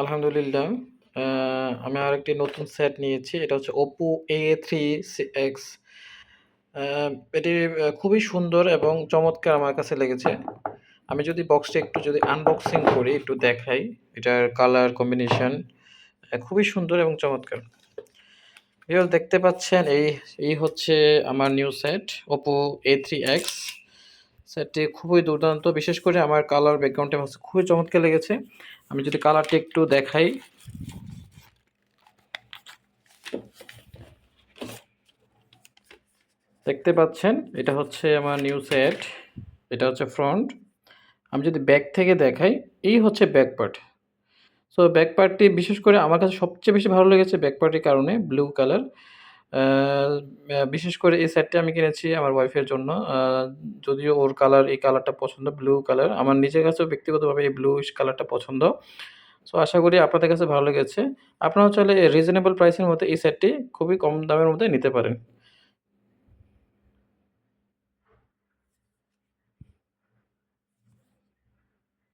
আলহামদুলিল্লাহ। আমি আরেকটি নতুন সেট নিয়েছি। এটা হচ্ছে Oppo A3 X এক্স এটি খুবই সুন্দর এবং চমৎকার আমার কাছে লেগেছে। আমি যদি বক্সটি একটু যদি আনবক্সিং করি, একটু দেখাই। এটার কালার কম্বিনেশন খুবই সুন্দর এবং চমৎকার। দেখতে পাচ্ছেন এই, এই হচ্ছে আমার new set Oppo A three A3X সেটটি খুবই দুর্দান্ত। বিশেষ করে আমার কালার ব্যাকগ্রাউন্ডটা আমার খুবই চমৎকার লেগেছে। আমি যদি কালারটি একটু দেখাই। দেখতে পাচ্ছেন এটা হচ্ছে আমার নিউ সেট। এটা হচ্ছে ফ্রন্ট। আমি যদি ব্যাক থেকে দেখাই, এই হচ্ছে ব্যাক পার্ট। সো ব্যাক পার্টটি বিশেষ করে আমার কাছে সবচেয়ে বেশি ভালো লেগেছে ব্যাক পার্টের কারণে ব্লু কালার। বিশেষ করে এই সেটটি আমি কিনেছি আমার ওয়াইফের জন্য। যদিও ওর কালার এই কালারটা পছন্দ ব্লু কালার। আমার নিজের কাছেও ব্যক্তিগতভাবে এই ব্লুইশ কালারটা পছন্দ। সো আশা করি আপনাদের কাছে ভালো লেগেছে। আপনারা চাইলে রিজনেবল প্রাইসের মধ্যে এই সেটটি খুবই কম দামের মধ্যে নিতে পারেন।